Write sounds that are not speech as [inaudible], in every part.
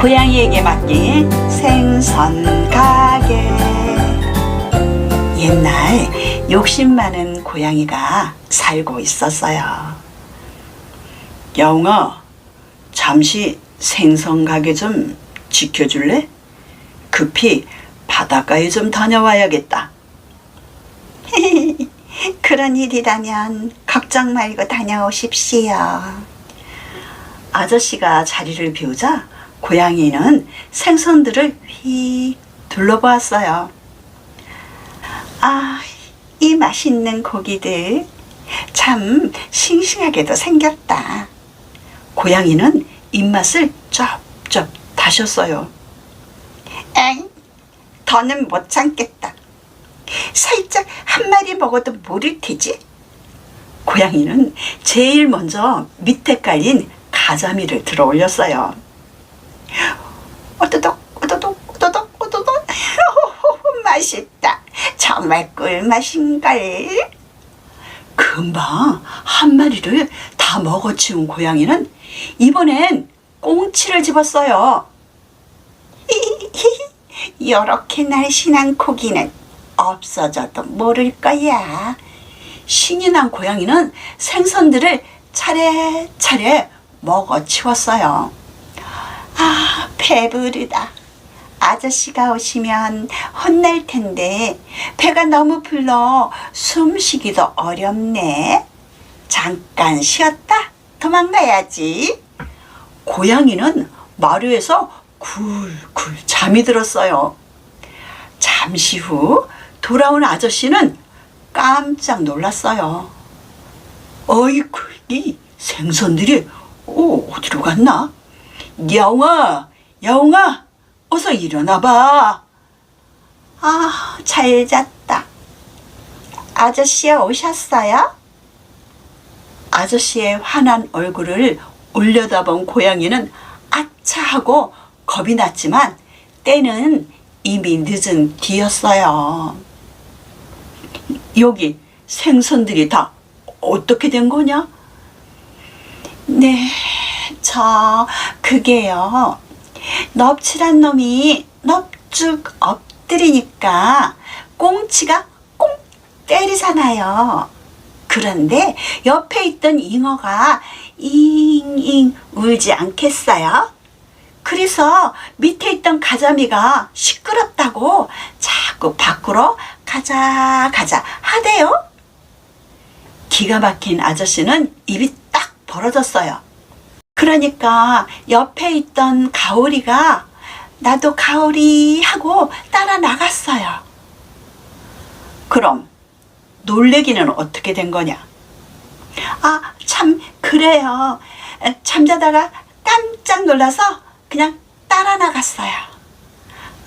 고양이에게 맡긴 생선 가게. 옛날 욕심 많은 고양이가 살고 있었어요. 영아, 잠시 생선 가게 좀 지켜줄래? 급히 바닷가에 좀 다녀와야겠다. [laughs] 그런 일이라면 걱정 말고 다녀오십시오. 아저씨가 자리를 비우자 고양이는 생선들을 휙 둘러보았어요. 아, 이 맛있는 고기들 참 싱싱하게도 생겼다. 고양이는 입맛을 쩝쩝 다셨어요. 엥, 더는 못 참겠다. 살짝 한 마리 먹어도 모를 테지. 고양이는 제일 먼저 밑에 깔린 가자미를 들어 올렸어요. 오도독, 오도독, 오도독, 오도독. 맛있다. 정말 꿀맛인걸. 금방 한 마리를 다 먹어치운 고양이는 이번엔 꽁치를 집었어요. [laughs] 이렇게 날씬한 고기는 없어져도 모를 거야. 신이 난 고양이는 생선들을 차례차례 먹어치웠어요. 아, 배부르다. 아저씨가 오시면 혼날 텐데 배가 너무 불러 숨쉬기도 어렵네. 잠깐 쉬었다 도망가야지. 고양이는 마루에서 굴굴 잠이 들었어요. 잠시 후 돌아온 아저씨는 깜짝 놀랐어요. 어이구, 이 생선들이 어, 어디로 갔나? 야옹아, 야옹아, 어서 일어나봐. 아, 잘 잤다. 아저씨 오셨어요? 아저씨의 환한 얼굴을 올려다본 고양이는 아차 하고 겁이 났지만 때는 이미 늦은 뒤였어요. 여기 생선들이 다 어떻게 된 거냐? 네, 저 그게요. 넙칠한 놈이 넙죽 엎드리니까 꽁치가 꽁 때리잖아요. 그런데 옆에 있던 잉어가 잉잉 울지 않겠어요? 그래서 밑에 있던 가자미가 시끄럽다고 자꾸 밖으로 가자 가자 하대요. 기가 막힌 아저씨는 입이 딱 벌어졌어요. 그러니까 옆에 있던 가오리가 나도 가오리 하고 따라 나갔어요. 그럼 놀래기는 어떻게 된 거냐? 아, 참 그래요. 에, 잠자다가 깜짝 놀라서 그냥 따라 나갔어요.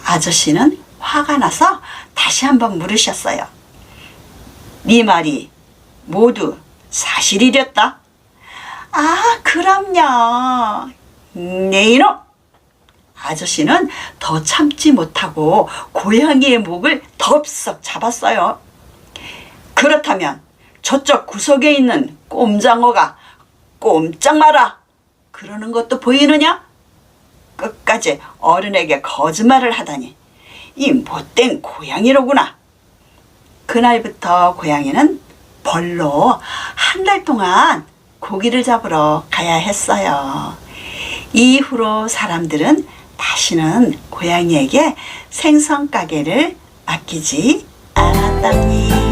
아저씨는 화가 나서 다시 한번 물으셨어요. 네 말이 모두 사실이랬다. 아, 그럼요. 네 이놈! 아저씨는 더 참지 못하고 고양이의 목을 덥석 잡았어요. 그렇다면 저쪽 구석에 있는 꼼장어가 꼼짝 마라! 그러는 것도 보이느냐? 끝까지 어른에게 거짓말을 하다니 이 못된 고양이로구나. 그날부터 고양이는 벌로 한 달 동안 고기를 잡으러 가야 했어요. 이후로 사람들은 다시는 고양이에게 생선 가게를 맡기지 않았답니다.